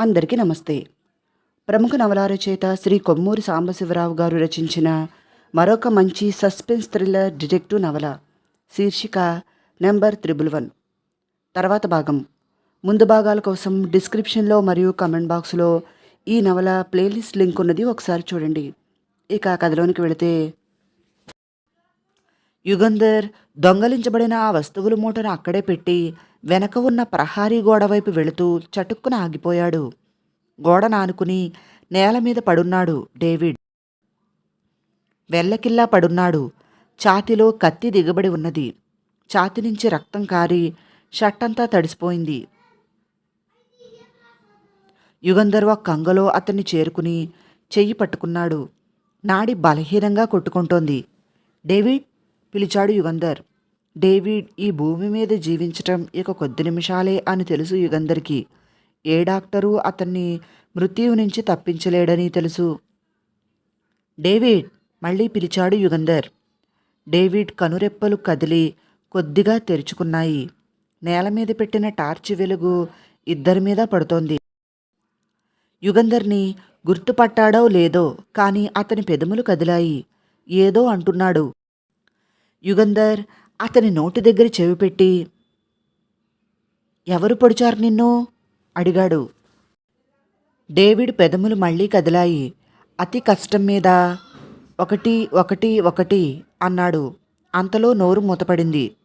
అందరికీ నమస్తే. ప్రముఖ నవలారచేత శ్రీ కొమ్మూరి సాంబశివరావు గారు రచించిన మరొక మంచి సస్పెన్స్ థ్రిల్లర్ డిటెక్టివ్ నవల శీర్షిక నెంబర్ త్రిబుల్ వన్. తర్వాత భాగం. ముందు భాగాల కోసం డిస్క్రిప్షన్లో మరియు కమెంట్ బాక్స్లో ఈ నవల ప్లేలిస్ట్ లింక్ ఉన్నది ఒకసారి చూడండి. ఇక కథలోనికి వెళితే యుగంధర్ దొంగలించబడిన ఆ వస్తువుల మూటను అక్కడే పెట్టి వెనక ఉన్న ప్రహారీ గోడ వైపు వెళుతూ చటుక్కున ఆగిపోయాడు. గోడ నానుకుని నేల మీద పడున్నాడు డేవిడ్. వెల్లకిల్లా పడున్నాడు. ఛాతిలో కత్తి దిగబడి ఉన్నది. ఛాతి నుంచి రక్తం కారి షట్టంతా తడిసిపోయింది. యుగంధర్ కంగలో అతన్ని చేరుకుని చెయ్యి పట్టుకున్నాడు. నాడి బలహీనంగా కొట్టుకుంటోంది. డేవిడ్? పిలిచాడు యుగంధర్. డేవిడ్ ఈ భూమి మీద జీవించటం ఇక కొద్ది నిమిషాలే అని తెలుసు యుగంధర్కి ఏ డాక్టరు అతన్ని మృత్యువు నుంచి తప్పించలేడని తెలుసు. డేవిడ్ మళ్ళీ పిలిచాడు యుగంధర్ డేవిడ్ కనురెప్పలు కదిలి కొద్దిగా తెరుచుకున్నాయి. నేల మీద పెట్టిన టార్చ్ వెలుగు ఇద్దరి మీద పడుతోంది. యుగంధర్ని గుర్తుపట్టాడో లేదో కానీ అతని పెదములు కదిలాయి. ఏదో అంటున్నాడు. యుగంధర్ అతని నోటి దగ్గర చెవి పెట్టి ఎవరు పొడిచారు నిన్ను? అడిగాడు. డేవిడ్ పెదములు మళ్ళీ కదిలాయి. అతి కష్టం మీద ఒకటి ఒకటి ఒకటి అన్నాడు. అంతలో నోరు మూతపడింది.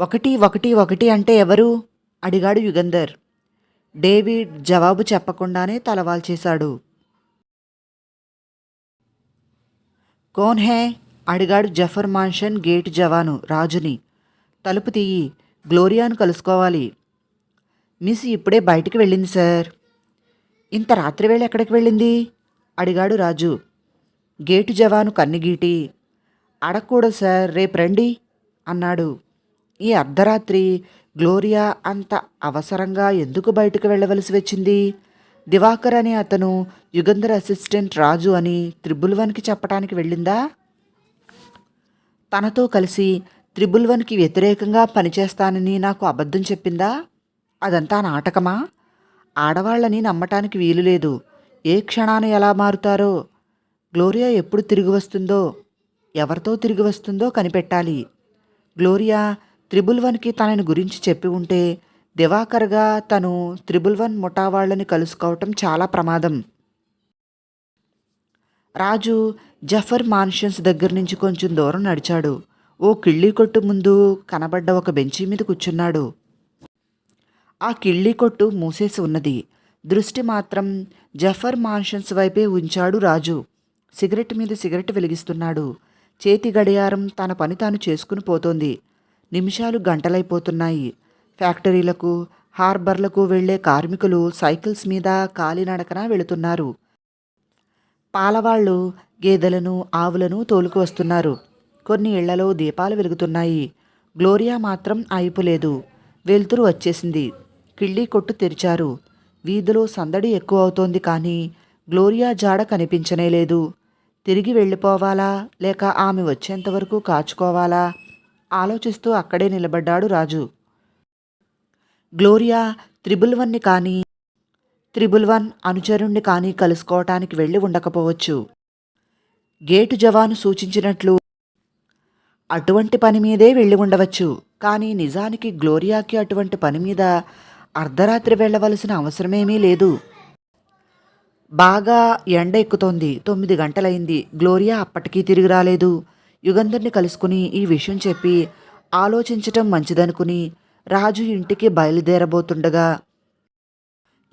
ఒకటి ఒకటి ఒకటి అంటే ఎవరు? అడిగాడు యుగంధర్. డేవిడ్ జవాబు చెప్పకుండానే తలవాల్చేశాడు. కోన్ హే అడిగాడు జఫర్ మాన్షన్ గేట్ జవాను రాజుని. తలుపు తీయి గ్లోరియాను కలుసుకోవాలి. మిస్ ఇప్పుడే బయటికి వెళ్ళింది సార్. ఇంత రాత్రి వేళ ఎక్కడికి వెళ్ళింది? అడిగాడు రాజు. గేటు జవాను కన్నిగీటి. అడగకూడదు సార్ రేపు రండి అన్నాడు. ఈ అర్ధరాత్రి గ్లోరియా అంత అవసరంగా ఎందుకు బయటకు వెళ్ళవలసి వచ్చింది? దివాకర్ అనే అతను యుగంధర్ అసిస్టెంట్ రాజు అని త్రిబుల్ వన్కి చెప్పడానికి వెళ్ళిందా? తనతో కలిసి త్రిబుల్ వన్కి వ్యతిరేకంగా పనిచేస్తానని నాకు అబద్ధం చెప్పిందా? అదంతా నాటకమా? ఆడవాళ్ళని నమ్మటానికి వీలు లేదు. ఏ క్షణాన ఎలా మారుతారో? గ్లోరియా ఎప్పుడు తిరిగి వస్తుందో? ఎవరితో తిరిగి వస్తుందో కనిపెట్టాలి. గ్లోరియా త్రిబుల్ వన్కి తనని గురించి చెప్పి ఉంటే దివాకర్గా తను త్రిబుల్ వన్ ముఠా వాళ్ళని కలుసుకోవటం చాలా ప్రమాదం. రాజు జఫర్ మాన్షన్స్ దగ్గర నుంచి కొంచెం దూరం నడిచాడు. ఓ కిళ్ళీ కొట్టు ముందు కనబడ్డ ఒక బెంచి మీద కూర్చున్నాడు. ఆ కిళ్ళీ కొట్టు మూసేసి ఉన్నది. దృష్టి మాత్రం జఫర్ మాన్షన్స్ వైపే ఉంచాడు రాజు. సిగరెట్ మీద సిగరెట్ వెలిగిస్తున్నాడు. చేతి గడియారం తన పని తాను చేసుకుని పోతోంది. నిమిషాలు గంటలైపోతున్నాయి. ఫ్యాక్టరీలకు హార్బర్లకు వెళ్ళే కార్మికులు సైకిల్స్ మీద కాలినడకన వెళుతున్నారు. పాలవాళ్ళు గేదెలను ఆవులను తోలుకు వస్తున్నారు. కొన్ని ఇళ్ళలో దీపాలు వెలుగుతున్నాయి. గ్లోరియా మాత్రం అయిపోలేదు వెలుతురు వచ్చేసింది. కిళ్ళీ కొట్టు తెరిచారు. వీధిలో సందడి ఎక్కువ అవుతోంది కానీ గ్లోరియా జాడ కనిపించనే లేదు. తిరిగి వెళ్ళిపోవాలా? లేక ఆమె వచ్చేంతవరకు కాచుకోవాలా? ఆలోచిస్తూ అక్కడే నిలబడ్డాడు రాజు. గ్లోరియా త్రిబుల్ వన్ని కానీ త్రిబుల్ వన్ అనుచరుణ్ణి కానీ కలుసుకోవటానికి వెళ్ళి ఉండకపోవచ్చు. గేటు జవాను సూచించినట్లు అటువంటి పని మీదే వెళ్ళి ఉండవచ్చు. కానీ నిజానికి గ్లోరియాకి అటువంటి పని మీద అర్ధరాత్రి వెళ్ళవలసిన అవసరమేమీ లేదు. బాగా ఎండ ఎక్కుతోంది. తొమ్మిది గంటలైంది. గ్లోరియా అప్పటికీ తిరిగి రాలేదు. యుగంధర్ని కలుసుకుని ఈ విషయం చెప్పి ఆలోచించటం మంచిదనుకుని రాజు ఇంటికి బయలుదేరబోతుండగా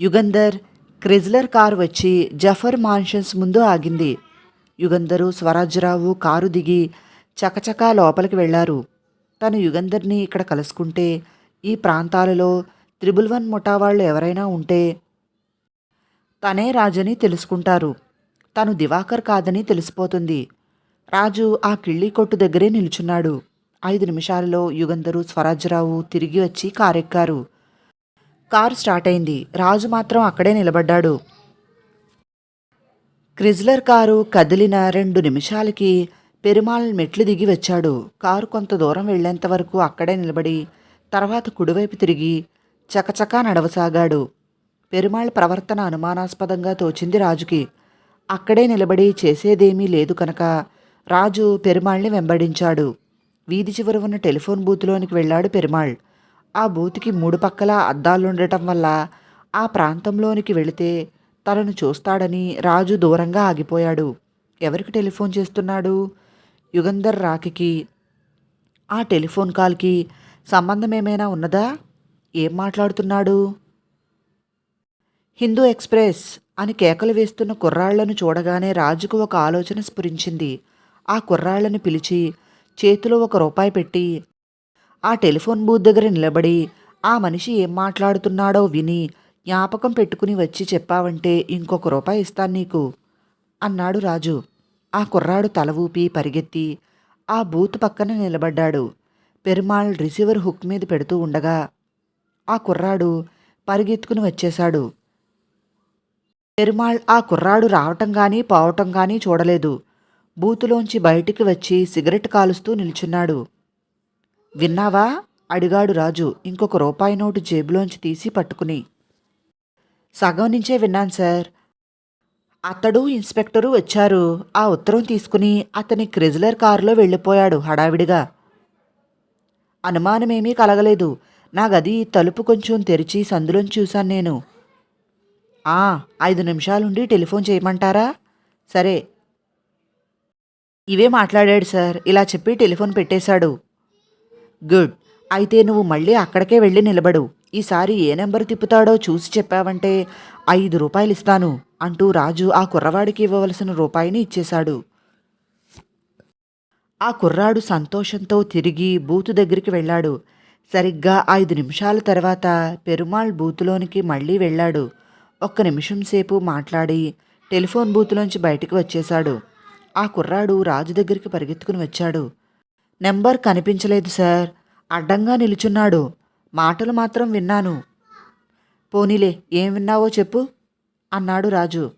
యుగంధర్ క్రిజ్లర్ కారు వచ్చి జఫర్ మాన్షన్స్ ముందు ఆగింది. యుగంధరు స్వరాజ్యరావు కారు దిగి చకచకా లోపలికి వెళ్ళారు. తను యుగంధర్ని ఇక్కడ కలుసుకుంటే ఈ ప్రాంతాలలో త్రిబుల్ వన్ ముఠా వాళ్ళు ఎవరైనా ఉంటే తనే రాజని తెలుసుకుంటారు. తను దివాకర్ కాదని తెలిసిపోతుంది. రాజు ఆ కిళ్ళి కొట్టు దగ్గరే నిల్చున్నాడు. ఐదు నిమిషాలలో యుగంధరు స్వరాజ్యరావు తిరిగి వచ్చి కారెక్కారు. కారు స్టార్ట్ అయింది. రాజు మాత్రం అక్కడే నిలబడ్డాడు. క్రిజ్లర్ కారు కదిలిన రెండు నిమిషాలకి పెరుమాళ్ మెట్లు దిగి వచ్చాడు. కారు కొంత దూరం వెళ్ళేంత వరకు అక్కడే నిలబడి తర్వాత కుడివైపు తిరిగి చకచకా నడవసాగాడు. పెరుమాళ్ ప్రవర్తన అనుమానాస్పదంగా తోచింది రాజుకి. అక్కడే నిలబడి చేసేదేమీ లేదు కనుక రాజు పెరుమాళ్ని వెంబడించాడు. వీధి చివర ఉన్న టెలిఫోన్ బూత్లోనికి వెళ్ళాడు పెరుమాళ్. ఆ బూతికి మూడు పక్కల అద్దాలుండటం వల్ల ఆ ప్రాంతంలోనికి వెళితే తనను చూస్తాడని రాజు దూరంగా ఆగిపోయాడు. ఎవరికి టెలిఫోన్ చేస్తున్నాడు? యుగంధర్ రాకికి ఆ టెలిఫోన్ కాల్కి సంబంధం ఏమైనా ఉన్నదా? ఏం మాట్లాడుతున్నాడు? హిందూ ఎక్స్ప్రెస్ అని కేకలు వేస్తున్న కుర్రాళ్ళను చూడగానే రాజుకు ఒక ఆలోచన స్ఫురించింది. ఆ కుర్రాళ్ళను పిలిచి చేతిలో ఒక రూపాయి పెట్టి ఆ టెలిఫోన్ బూత్ దగ్గర నిలబడి ఆ మనిషి ఏం మాట్లాడుతున్నాడో విని జ్ఞాపకం పెట్టుకుని వచ్చి చెప్పావంటే ఇంకొక రూపాయి ఇస్తాను నీకు అన్నాడు రాజు. ఆ కుర్రాడు తల ఊపి పరిగెత్తి ఆ బూత్ పక్కన నిలబడ్డాడు. పెరుమాళ్ రిసీవర్ హుక్ మీద పెడుతూ ఉండగా ఆ కుర్రాడు పరిగెత్తుకుని వచ్చేశాడు. పెరుమాళ్ ఆ కుర్రాడు రావటం కానీ పోవటం కానీ చూడలేదు. బూతులోంచి బయటికి వచ్చి సిగరెట్ కాలుస్తూ నిల్చున్నాడు. విన్నావా? అడిగాడు రాజు. ఇంకొక రూపాయి నోటు జేబులోంచి తీసి పట్టుకుని. సగం నుంచే విన్నాను సార్. అతడు ఇన్స్పెక్టరు వచ్చారు. ఆ ఉత్తరం తీసుకుని అతని క్రిజ్లర్ కారులో వెళ్ళిపోయాడు హడావిడిగా. అనుమానమేమీ కలగలేదు. నా గది తలుపు కొంచెం తెరిచి సందులోంచి చూశాను నేను. ఆ ఐదు నిమిషాలుండి టెలిఫోన్ చేయమంటారా? సరే. ఇవే మాట్లాడాడు సార్. ఇలా చెప్పి టెలిఫోన్ పెట్టేశాడు. గుడ్. అయితే నువ్వు మళ్ళీ అక్కడికే వెళ్ళి నిలబడు. ఈసారి ఏ నెంబర్ తిప్పుతాడో చూసి చెప్పావంటే ఐదు రూపాయలు ఇస్తాను అంటూ రాజు ఆ కుర్రవాడికి ఇవ్వవలసిన రూపాయిని ఇచ్చేశాడు. ఆ కుర్రాడు సంతోషంతో తిరిగి బూతు దగ్గరికి వెళ్ళాడు. సరిగ్గా ఐదు నిమిషాల తర్వాత పెరుమాళ్ బూతులోనికి మళ్ళీ వెళ్ళాడు. ఒక్క నిమిషం సేపు మాట్లాడి టెలిఫోన్ బూత్లోంచి బయటికి వచ్చేశాడు. ఆ కుర్రాడు రాజు దగ్గరికి పరిగెత్తుకుని వచ్చాడు. నెంబర్ కనిపించలేదు సార్. అడ్డంగా నిలుచున్నాడు. మాటలు మాత్రం విన్నాను. పోనీలే ఏం విన్నావో చెప్పు అన్నాడు రాజు.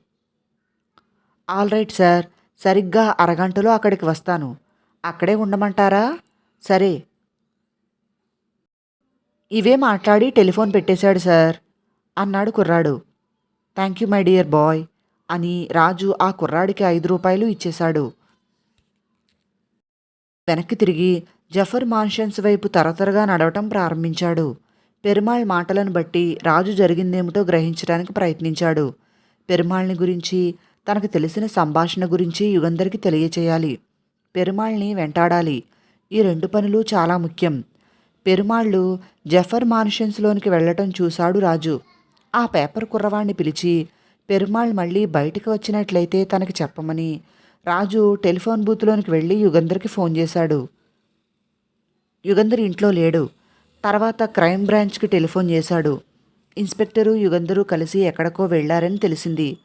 All right sir. సరిగ్గా అరగంటలో అక్కడికి వస్తాను. అక్కడే ఉండమంటారా? సరే. ఇవే మాట్లాడి టెలిఫోన్ పెట్టేశాడు సార్ అన్నాడు కుర్రాడు. Thank you my dear boy అని రాజు ఆ కుర్రాడికి ఐదు రూపాయలు ఇచ్చేశాడు. వెనక్కి తిరిగి జఫర్ మాన్షన్స్ వైపు తరతరగా నడవటం ప్రారంభించాడు. పెరుమాళ్ మాటలను బట్టి రాజు జరిగిందేమిటో గ్రహించడానికి ప్రయత్నించాడు. పెరుమాళ్ని గురించి తనకు తెలిసిన సంభాషణ గురించి యుగంధర్కి తెలియచేయాలి. పెరుమాళ్ని వెంటాడాలి. ఈ రెండు పనులు చాలా ముఖ్యం. పెరుమాళ్ళు జఫర్ మాన్షన్స్లోనికి వెళ్ళటం చూశాడు రాజు. ఆ పేపర్ కుర్రవాణ్ణి పిలిచి పెరుమాళ్ మళ్ళీ బయటకు వచ్చినట్లయితే తనకి చెప్పమని రాజు టెలిఫోన్ బూత్లోనికి వెళ్ళి యుగంధర్కి ఫోన్ చేశాడు. యుగంధర్ ఇంట్లో లేడు. తర్వాత క్రైమ్ బ్రాంచ్కి టెలిఫోన్ చేశాడు. ఇన్స్పెక్టరు యుగంధరు కలిసి ఎక్కడికో వెళ్ళారని తెలిసింది.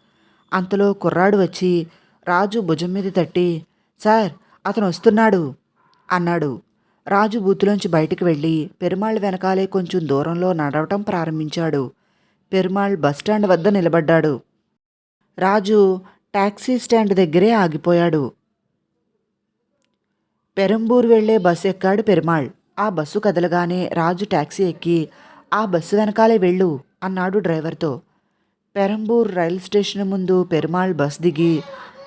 అంతలో కుర్రాడు వచ్చి రాజు భుజం మీద తట్టి సార్ అతను వస్తున్నాడు అన్నాడు. రాజు బూతులోంచి బయటికి వెళ్ళి పెరుమాళ్ వెనకాలే కొంచెం దూరంలో నడవటం ప్రారంభించాడు. పెరుమాళ్ బస్టాండ్ వద్ద నిలబడ్డాడు. రాజు టాక్సీ స్టాండ్ దగ్గరే ఆగిపోయాడు. పెరంబూర్ వెళ్ళే బస్సు ఎక్కాడు పెరుమాళ్. ఆ బస్సు కదలగానే రాజు టాక్సీ ఎక్కి ఆ బస్సు వెనకాలే వెళ్ళు అన్నాడు డ్రైవర్తో. పెరంబూర్ రైల్ స్టేషన్ ముందు పెరుమాళ్ బస్ దిగి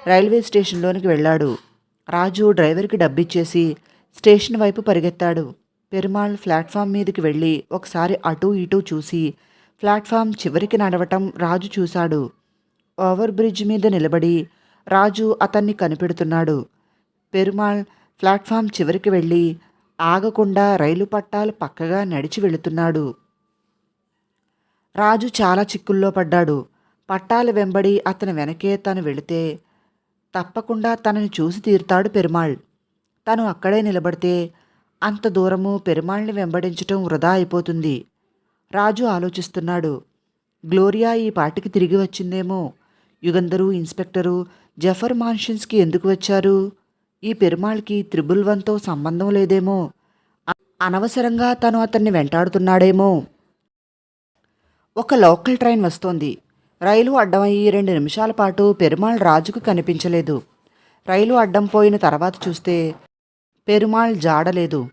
రైల్వే స్టేషన్లోనికి వెళ్ళాడు. రాజు డ్రైవర్కి డబ్బిచ్చేసి స్టేషన్ వైపు పరిగెత్తాడు. పెరుమాళ్ ప్లాట్ఫామ్ మీదకి వెళ్ళి ఒకసారి అటూ ఇటూ చూసి ప్లాట్ఫామ్ చివరికి నడవటం రాజు చూశాడు. ఓవర్ బ్రిడ్జ్ మీద నిలబడి రాజు అతన్ని కనిపెడుతున్నాడు. పెరుమాళ్ ప్లాట్ఫామ్ చివరికి వెళ్ళి ఆగకుండా రైలు పట్టాలు పక్కగా నడిచి వెళుతున్నాడు. రాజు చాలా చిక్కుల్లో పడ్డాడు. పట్టాల వెంబడి అతని వెనకే తను వెళితే తప్పకుండా తనని చూసి తీరుతాడు పెరుమాళ్. తను అక్కడే నిలబడితే అంత దూరము పెరుమాళ్ళని వెంబడించటం వృధా అయిపోతుంది. రాజు ఆలోచిస్తున్నాడు. గ్లోరియా ఈ పాటికి తిరిగి వచ్చిందేమో. యుగంధరు ఇన్స్పెక్టరు జఫర్ మాన్షన్స్కి ఎందుకు వచ్చారు? ఈ పెరుమాళ్కి త్రిబుల్వన్తో సంబంధం లేదేమో? అనవసరంగా తను అతన్ని వెంటాడుతున్నాడేమో? ఒక లోకల్ ట్రైన్ వస్తోంది. రైలు అడ్డమయ్యి రెండు నిమిషాల పాటు పెరుమాళ్ రాజుకు కనిపించలేదు. రైలు అడ్డం పోయిన తర్వాత చూస్తే పెరుమాళ్ జాడలేదు.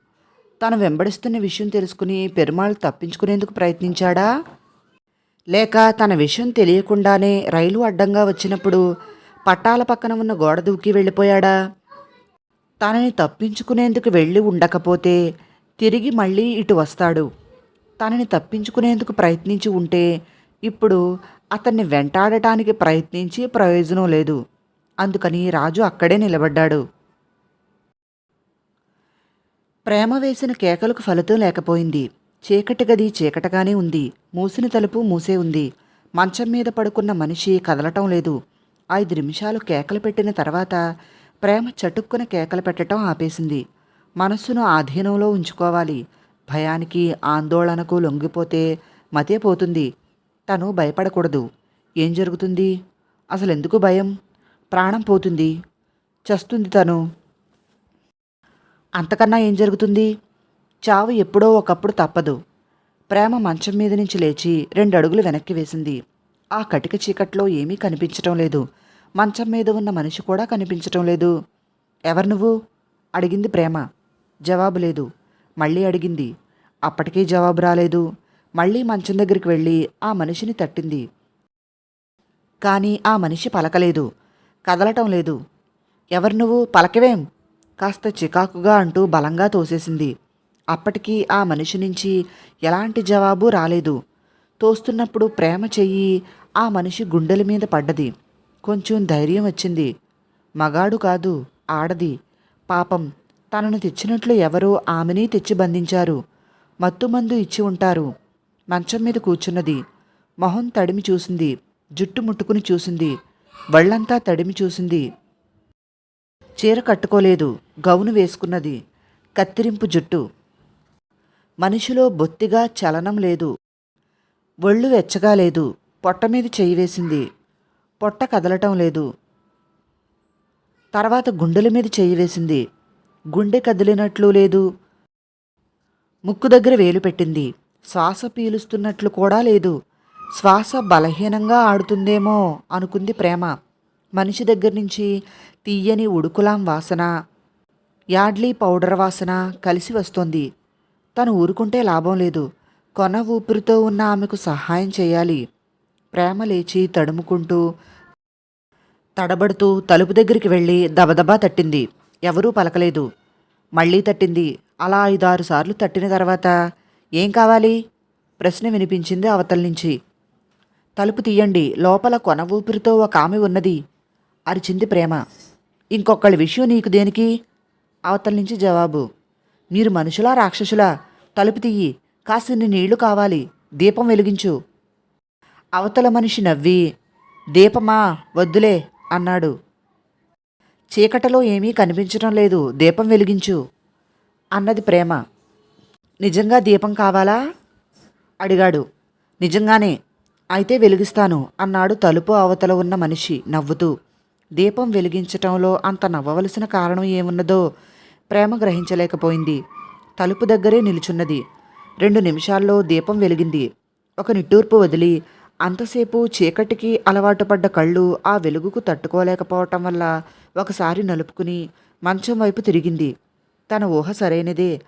తను వెంబడిస్తున్న విషయం తెలుసుకుని పెరుమాళ్ తప్పించుకునేందుకు ప్రయత్నించాడా? లేక తన విషయం తెలియకుండానే రైలు అడ్డంగా వచ్చినప్పుడు పట్టాల పక్కన ఉన్న గోడ దూకి వెళ్ళిపోయాడా? తనని తప్పించుకునేందుకు వెళ్ళి ఉండకపోతే తిరిగి మళ్ళీ ఇటు వస్తాడు. తనని తప్పించుకునేందుకు ప్రయత్నించి ఉంటే ఇప్పుడు అతన్ని వెంటాడటానికి ప్రయత్నించి ప్రయోజనం లేదు. అందుకని రాజు అక్కడే నిలబడ్డాడు. ప్రేమ వేసిన కేకలకు ఫలితం లేకపోయింది. చీకటి గది చీకటగానే ఉంది. మూసిన తలుపు మూసే ఉంది. మంచం మీద పడుకున్న మనిషి కదలటం లేదు. ఐదు నిమిషాలు కేకలు పెట్టిన తర్వాత ప్రేమ చటుక్కున కేకలు పెట్టడం ఆపేసింది. మనస్సును ఆధీనంలో ఉంచుకోవాలి. భయానికి ఆందోళనకు లొంగిపోతే మతే పోతుంది. తను భయపడకూడదు. ఏం జరుగుతుంది? అసలు ఎందుకు భయం? ప్రాణం పోతుంది. చస్తుంది తను. అంతకన్నా ఏం జరుగుతుంది? చావు ఎప్పుడో ఒకప్పుడు తప్పదు. ప్రేమ మంచం మీద నుంచి లేచి రెండు అడుగులు వెనక్కి వేసింది. ఆ కటిక చీకట్లో ఏమీ కనిపించటం లేదు. మంచం మీద ఉన్న మనిషి కూడా కనిపించటం లేదు. ఎవరు నువ్వు? అడిగింది ప్రేమ. జవాబు లేదు. మళ్ళీ అడిగింది. అప్పటికీ జవాబు రాలేదు. మళ్ళీ మంచం దగ్గరికి వెళ్ళి ఆ మనిషిని తట్టింది. కానీ ఆ మనిషి పలకలేదు. కదలటం లేదు. ఎవరు నువ్వు? పలకవేం? కాస్త చికాకుగా అంటూ బలంగా తోసేసింది. అప్పటికి ఆ మనిషి నుంచి ఎలాంటి జవాబు రాలేదు. తోస్తున్నప్పుడు ప్రేమ చెయ్యి ఆ మనిషి గుండెల మీద పడ్డది. కొంచెం ధైర్యం వచ్చింది. మగాడు కాదు ఆడది. పాపం తనను తెచ్చినట్లు ఎవరో ఆమెని తెచ్చి బంధించారు. మత్తుమందు ఇచ్చి ఉంటారు. మంచం మీద కూర్చున్నది. మొహం తడిమి చూసింది. జుట్టు ముట్టుకుని చూసింది. వళ్ళంతా తడిమి చూసింది. చీర కట్టుకోలేదు. గౌను వేసుకున్నది. కత్తిరింపు జుట్టు. మనిషిలో బొత్తిగా చలనం లేదు. ఒళ్ళు వెచ్చగా లేదు. పొట్ట మీద చేయి వేసింది. పొట్ట కదలటం లేదు. తర్వాత గుండెల మీద చేయి వేసింది. గుండె కదిలినట్లు లేదు. ముక్కు దగ్గర వేలు పెట్టింది. శ్వాస పీలుస్తున్నట్లు కూడా లేదు. శ్వాస బలహీనంగా ఆడుతుందేమో అనుకుంది ప్రేమ. మనిషి దగ్గర నుంచి తీయని ఉడుకులాం వాసన యాడ్లీ పౌడర్ వాసన కలిసి వస్తోంది. తను ఊరుకుంటే లాభం లేదు. కొన ఊపిరితో ఉన్న ఆమెకు సహాయం చేయాలి. ప్రేమ లేచి తడుముకుంటూ తడబడుతూ తలుపు దగ్గరికి వెళ్ళి దబదబా తట్టింది. ఎవరూ పలకలేదు. మళ్ళీ తట్టింది. అలా ఐదారు సార్లు తట్టిన తర్వాత ఏం కావాలి? ప్రశ్న వినిపించింది అవతల నుంచి. తలుపు తీయండి. లోపల కొన ఊపిరితో ఒక ఆమె ఉన్నది. అరిచింది ప్రేమ. ఇంకొకళ్ళ విషయం నీకు దేనికి? అవతల నుంచి జవాబు. మీరు మనుషులా రాక్షసులా? తలుపు తీయి. కాసిన్ని నీళ్ళు కావాలి. దీపం వెలిగించు. అవతల మనిషి నవ్వి దీపమా వద్దులే అన్నాడు. చీకటలో ఏమీ కనిపించడం లేదు. దీపం వెలిగించు అన్నది ప్రేమ. నిజంగా దీపం కావాలా? అడిగాడు. నిజంగానే అయితే వెలిగిస్తాను అన్నాడు తలుపు అవతల ఉన్న మనిషి నవ్వుతూ. దీపం వెలిగించటంలో అంత నవ్వవలసిన కారణం ఏమున్నదో ప్రేమ గ్రహించలేకపోయింది. తలుపు దగ్గరే నిలుచున్నది. రెండు నిమిషాల్లో దీపం వెలిగింది. ఒక నిట్టూర్పు వదిలి అంతసేపు చీకటికి అలవాటు పడ్డ కళ్ళు ఆ వెలుగుకు తట్టుకోలేకపోవటం వల్ల ఒకసారి నలుపుకుని మంచం వైపు తిరిగింది. తన ఊహ సరైనదే.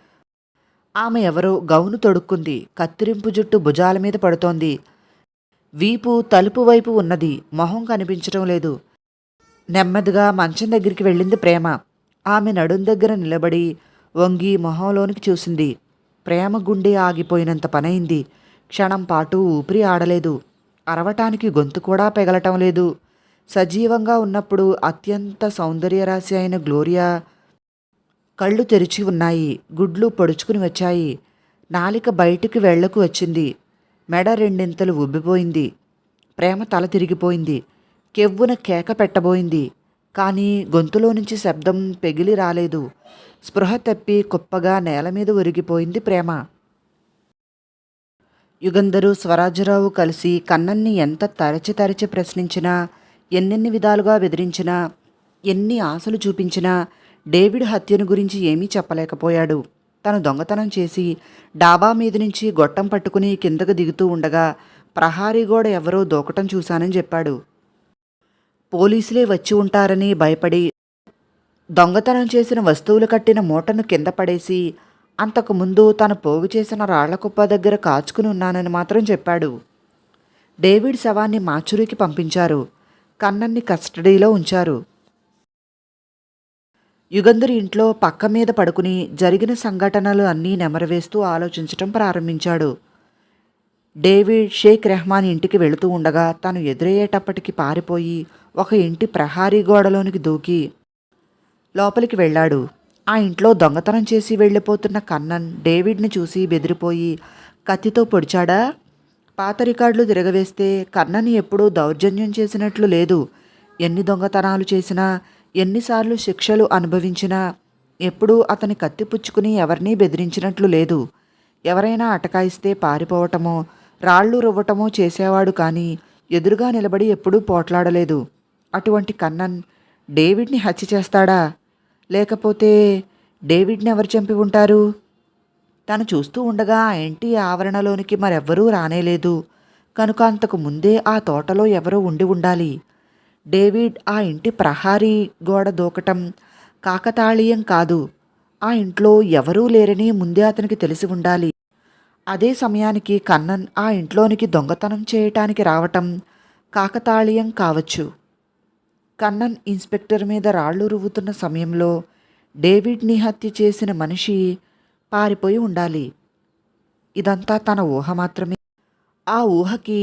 ఆమె ఎవరో గౌను తొడుక్కుంది. కత్తిరింపు జుట్టు భుజాల మీద పడుతోంది. వీపు తలుపు వైపు ఉన్నది. మొహం కనిపించటం లేదు. నెమ్మదిగా మంచం దగ్గరికి వెళ్ళింది ప్రేమ. ఆమె నడుం దగ్గర నిలబడి వంగి మొహంలోనికి చూసింది. ప్రేమ గుండె ఆగిపోయినంత పనైంది. క్షణం పాటు ఊపిరి ఆడలేదు. అరవటానికి గొంతు కూడా పెగలటం లేదు. సజీవంగా ఉన్నప్పుడు అత్యంత సౌందర్యరాశి అయిన గ్లోరియా కళ్ళు తెరిచి ఉన్నాయి. గుడ్లు పొడుచుకుని వచ్చాయి. నాలిక బయటికి వెళ్ళకు వచ్చింది. మెడ రెండింతలు ఉబ్బిపోయింది ప్రేమ తల తిరిగిపోయింది. కెవ్వున కేక పెట్టబోయింది. కానీ గొంతులో నుంచి శబ్దం పెగిలి రాలేదు. స్పృహ తప్పి కుప్పగా నేల మీద ఒరిగిపోయింది ప్రేమ. యుగంధరు స్వరాజ్యరావు కలిసి కన్నన్ని ఎంత తరచి తరచి ప్రశ్నించినా ఎన్నెన్ని విధాలుగా బెదిరించినా ఎన్ని ఆశలు చూపించినా డేవిడ్ హత్యను గురించి ఏమీ చెప్పలేకపోయాడు. తను దొంగతనం చేసి డాబా మీద నుంచి గొట్టం పట్టుకుని కిందకు దిగుతూ ఉండగా ప్రహారీ గోడ ఎవరో దూకటం చూశానని చెప్పాడు. పోలీసులే వచ్చి ఉంటారని భయపడి దొంగతనం చేసిన వస్తువులు కట్టిన మూటను కింద పడేసి అంతకుముందు తను పోగు చేసిన రాళ్ళ కుప్ప దగ్గర కాచుకుని ఉన్నానని మాత్రం చెప్పాడు. డేవిడ్ శవాన్ని మాచురికి పంపించారు. కన్నన్ని కస్టడీలో ఉంచారు. యుగంధర్ ఇంట్లో పక్క మీద పడుకుని జరిగిన సంఘటనలు అన్నీ నెమరవేస్తూ ఆలోచించటం ప్రారంభించాడు. డేవిడ్ షేక్ రెహమాన్ ఇంటికి వెళుతూ ఉండగా తను ఎదురయ్యేటప్పటికి పారిపోయి ఒక ఇంటి ప్రహారీ గోడలోనికి దూకి లోపలికి వెళ్ళాడు. ఆ ఇంట్లో దొంగతనం చేసి వెళ్ళిపోతున్న కన్నన్ డేవిడ్ని చూసి బెదిరిపోయి కత్తితో పొడిచాడా? పాత రికార్డులు తిరగవేస్తే కన్నని ఎప్పుడూ దౌర్జన్యం చేసినట్లు లేదు. ఎన్ని దొంగతనాలు చేసినా ఎన్నిసార్లు శిక్షలు అనుభవించినా ఎప్పుడూ అతని కత్తి పుచ్చుకుని ఎవరినీ బెదిరించినట్లు లేదు. ఎవరైనా అటకాయిస్తే పారిపోవటమో రాళ్ళు రువ్వటమో చేసేవాడు కానీ ఎదురుగా నిలబడి ఎప్పుడూ పోట్లాడలేదు. అటువంటి కన్నన్ డేవిడ్ని హత్య చేస్తాడా? లేకపోతే డేవిడ్ని ఎవరు చంపి ఉంటారు? తను చూస్తూ ఉండగా ఆ ఇంటి ఆవరణలోనికి మరెవ్వరూ రానేలేదు. కనుక అంతకు ముందే ఆ తోటలో ఎవరో ఉండి ఉండాలి. డేవిడ్ ఆ ఇంటి ప్రహారీ గోడ దూకటం కాకతాళీయం కాదు. ఆ ఇంట్లో ఎవరూ లేరని ముందే అతనికి తెలిసి ఉండాలి. అదే సమయానికి కన్నన్ ఆ ఇంట్లోనికి దొంగతనం చేయటానికి రావటం కాకతాళీయం కావచ్చు. కన్నన్ ఇన్స్పెక్టర్ మీద రాళ్ళు రువ్వుతున్న సమయంలో డేవిడ్ని హత్య చేసిన మనిషి పారిపోయి ఉండాలి. ఇదంతా తన ఊహ మాత్రమే. ఆ ఊహకి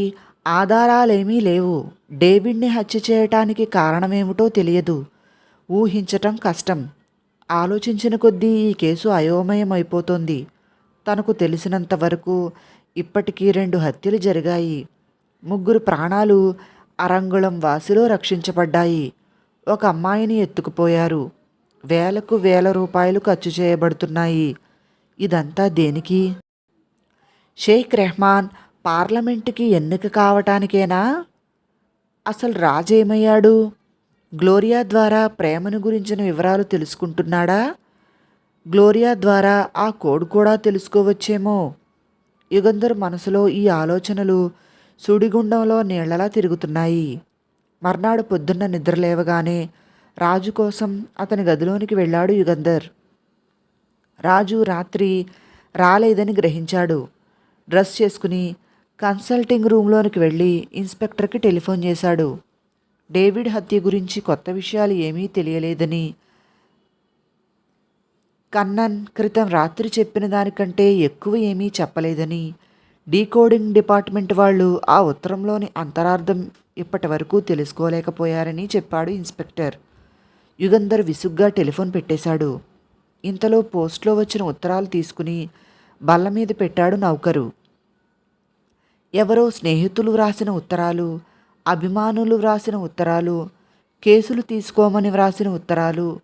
ఆధారాలేమీ లేవు. డేవిడ్ని హత్య చేయటానికి కారణమేమిటో తెలియదు. ఊహించటం కష్టం. ఆలోచించిన కొద్దీ ఈ కేసు అయోమయం అయిపోతోంది తనకు తెలిసినంత వరకు ఇప్పటికీ రెండు హత్యలు జరిగాయి. ముగ్గురు ప్రాణాలు అరంగుళం వాసిలో రక్షించబడ్డాయి. ఒక అమ్మాయిని ఎత్తుకుపోయారు. వేలకు వేల రూపాయలు ఖర్చు చేయబడుతున్నాయి. ఇదంతా దేనికి? షేక్ రెహమాన్ పార్లమెంటుకి ఎన్నిక కావటానికేనా? అసలు రాజేమయ్యాడు? గ్లోరియా ద్వారా ప్రేమను గురించిన వివరాలు తెలుసుకుంటున్నాడా? గ్లోరియా ద్వారా ఆ కోడ్ కూడా తెలుసుకోవచ్చేమో. యుగంధర్ మనసులో ఈ ఆలోచనలు సుడిగుండంలో నీళ్ళలా తిరుగుతున్నాయి. మర్నాడు పొద్దున్న నిద్రలేవగానే రాజు కోసం అతని గదిలోనికి వెళ్ళాడు యుగంధర్. రాజు రాత్రి రాలేదని గ్రహించాడు. డ్రెస్ చేసుకుని కన్సల్టింగ్ రూమ్లోనికి వెళ్ళి ఇన్స్పెక్టర్కి టెలిఫోన్ చేశాడు. డేవిడ్ హత్య గురించి కొత్త విషయాలు ఏమీ తెలియలేదని కన్నన్ క్రితం రాత్రి చెప్పిన దానికంటే ఎక్కువ ఏమీ చెప్పలేదని డీకోడింగ్ డిపార్ట్మెంట్ వాళ్ళు ఆ ఉత్తరంలోని అంతరార్థం ఇప్పటి వరకు తెలుసుకోలేకపోయారని చెప్పాడు ఇన్స్పెక్టర్. యుగంధర్ విసుగ్గా టెలిఫోన్ పెట్టేశాడు. ఇంతలో పోస్ట్లో వచ్చిన ఉత్తరాలు తీసుకుని బల్ల మీద పెట్టాడు నౌకరు. ఎవరో స్నేహితులు వ్రాసిన ఉత్తరాలు అభిమానులు వ్రాసిన ఉత్తరాలు కేసులు తీసుకోమని వ్రాసిన ఉత్తరాలు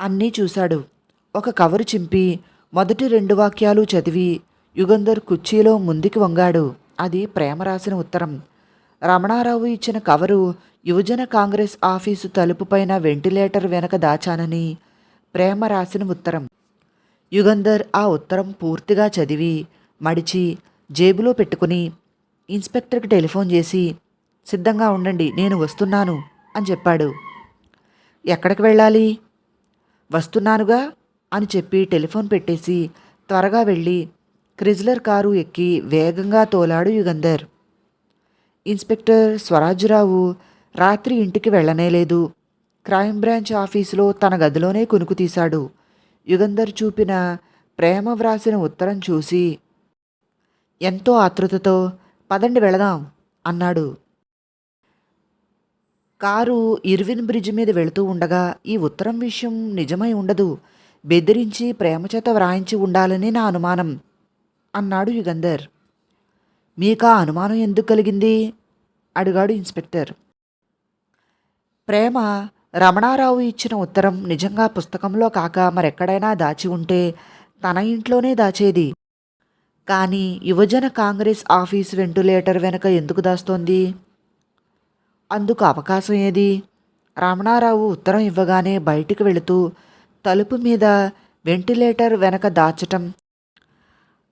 అన్నీ చూశాడు. ఒక కవరు చింపి మొదటి రెండు వాక్యాలు చదివి యుగంధర్ కుర్చీలో ముందుకి వంగాడు. అది ప్రేమ రాసిన ఉత్తరం. రమణారావు ఇచ్చిన కవరు యువజన కాంగ్రెస్ ఆఫీసు తలుపుపైన వెంటిలేటర్ వెనక దాచానని ప్రేమ రాసిన ఉత్తరం. యుగంధర్ ఆ ఉత్తరం పూర్తిగా చదివి మడిచి జేబులో పెట్టుకుని ఇన్స్పెక్టర్కి టెలిఫోన్ చేసి సిద్ధంగా ఉండండి నేను వస్తున్నాను అని చెప్పాడు. ఎక్కడికి వెళ్ళాలి? వస్తున్నానుగా అని చెప్పి టెలిఫోన్ పెట్టేసి త్వరగా వెళ్ళి క్రిజ్లర్ కారు ఎక్కి వేగంగా తోలాడు యుగంధర్. ఇన్స్పెక్టర్ స్వరాజ్యరావు రాత్రి ఇంటికి వెళ్ళనేలేదు క్రైమ్ బ్రాంచ్ ఆఫీసులో తన గదిలోనే కునుకు తీశాడు. యుగంధర్ చూపిన ప్రేమ వ్రాసిన ఉత్తరం చూసి ఎంతో ఆతృతతో పదండి వెళదాం అన్నాడు. కారు ఇర్విన్ బ్రిడ్జ్ మీద వెళుతూ ఉండగా ఈ ఉత్తరం విషయం నిజమై ఉండదు. బెదిరించి ప్రేమచేత వ్రాయించి ఉండాలని నా అనుమానం. అన్నాడు యుగంధర్. మీకా అనుమానం ఎందుకు కలిగింది? అడిగాడు ఇన్స్పెక్టర్. ప్రేమ రమణారావు ఇచ్చిన ఉత్తరం నిజంగా పుస్తకంలో కాక మరెక్కడైనా దాచి ఉంటే తన ఇంట్లోనే దాచేది. కానీ యువజన కాంగ్రెస్ ఆఫీస్ వెంటిలేటర్ వెనక ఎందుకు దాస్తోంది? అందుకు అవకాశం ఏది? రమణారావు ఉత్తరం ఇవ్వగానే బయటికి వెళుతూ తలుపు మీద వెంటిలేటర్ వెనక దాచటం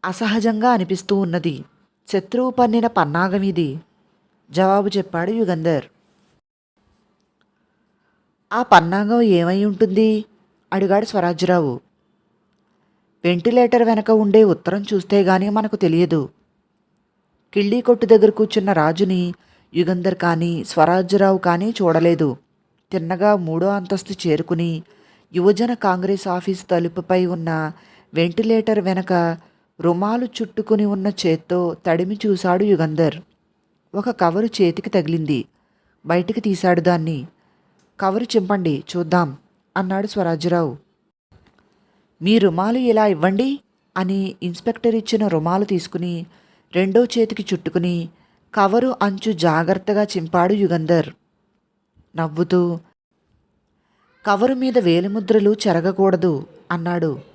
అసహజంగా అనిపిస్తూ ఉన్నది. శత్రువు పన్నిన పన్నాగం ఇది జవాబు చెప్పాడు యుగంధర్. ఆ పన్నాగం ఏమై ఉంటుంది? అడిగాడు స్వరాజ్యరావు. వెంటిలేటర్ వెనక ఉండే ఉత్తరం చూస్తే గానీ మనకు తెలియదు. కిళ్ళీ కొట్టు దగ్గర కూర్చున్న రాజుని యుగంధర్ కానీ స్వరాజ్యరావు కానీ చూడలేదు. తిన్నగా మూడో అంతస్తు చేరుకుని యువజన కాంగ్రెస్ ఆఫీస్ తలుపుపై ఉన్న వెంటిలేటర్ వెనక రుమాలు చుట్టుకుని ఉన్న చేత్తో తడిమి చూశాడు యుగంధర్. ఒక కవరు చేతికి తగిలింది. బయటికి తీశాడు దాన్ని. కవరు చింపండి చూద్దాం అన్నాడు స్వరాజ్యరావు. మీ రుమాలు ఇలా ఇవ్వండి అని ఇన్స్పెక్టర్ ఇచ్చిన రుమాలు తీసుకుని రెండో చేతికి చుట్టుకుని కవరు అంచు జాగ్రత్తగా చింపాడు యుగంధర్. నవ్వుతూ కవరు మీద వేలిముద్రలు చెరగకూడదు అన్నాడు.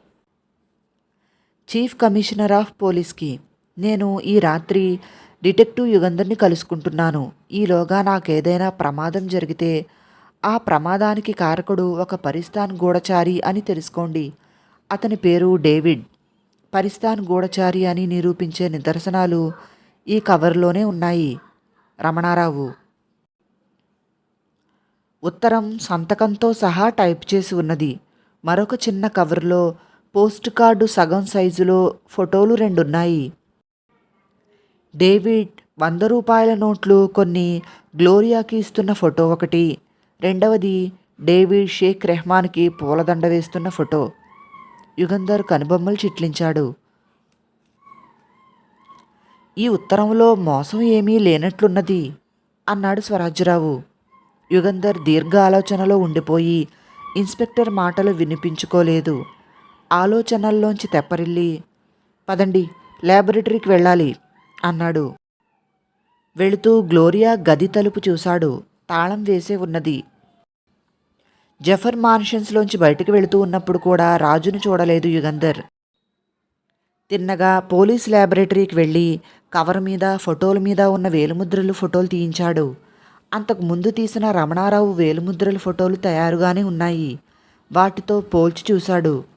చీఫ్ కమిషనర్ ఆఫ్ పోలీస్కి నేను ఈ రాత్రి డిటెక్టివ్ యుగంధర్ని కలుసుకుంటున్నాను. ఈలోగా నాకేదైనా ప్రమాదం జరిగితే ఆ ప్రమాదానికి కారకుడు ఒక పరిస్థాన్ గూఢచారి అని తెలుసుకోండి. అతని పేరు డేవిడ్. పరిస్థాన్ గూఢచారి అని నిరూపించే నిదర్శనాలు ఈ కవర్లోనే ఉన్నాయి. రమణారావు. ఉత్తరం సంతకంతో సహా టైప్ చేసి ఉన్నది. మరొక చిన్న కవర్లో పోస్ట్ కార్డు సగం సైజులో ఫోటోలు రెండున్నాయి. డేవిడ్ వంద రూపాయల నోట్లు కొన్ని గ్లోరియాకి ఇస్తున్న ఫోటో ఒకటి. రెండవది డేవిడ్ షేక్ రెహమాన్కి పూలదండ వేస్తున్న ఫోటో. యుగంధర్ కనుబొమ్మలు చిట్లించాడు. ఈ ఉత్తరంలో మోసం ఏమీ లేనట్లున్నది అన్నాడు స్వరాజ్యరావు యుగంధర్ దీర్ఘ ఆలోచనలో ఉండిపోయి ఇన్స్పెక్టర్ మాటలు వినిపించుకోలేదు. ఆలోచనల్లోంచి తెప్పరిల్లి పదండి ల్యాబొరేటరీకి వెళ్ళాలి అన్నాడు. వెళుతూ గ్లోరియా గది తలుపు చూశాడు. తాళం వేసే ఉన్నది. జఫర్ మాన్షన్స్లోంచి బయటికి వెళుతూ ఉన్నప్పుడు కూడా రాజును చూడలేదు యుగంధర్. తిన్నగా పోలీస్ ల్యాబొరేటరీకి వెళ్ళి కవర్ మీద ఫోటోల మీద ఉన్న వేలుముద్రలు ఫోటోలు తీయించాడు. అంతకు ముందు తీసిన రమణారావు వేలుముద్రలు ఫోటోలు తయారుగానే ఉన్నాయి. వాటితో పోల్చి చూశాడు.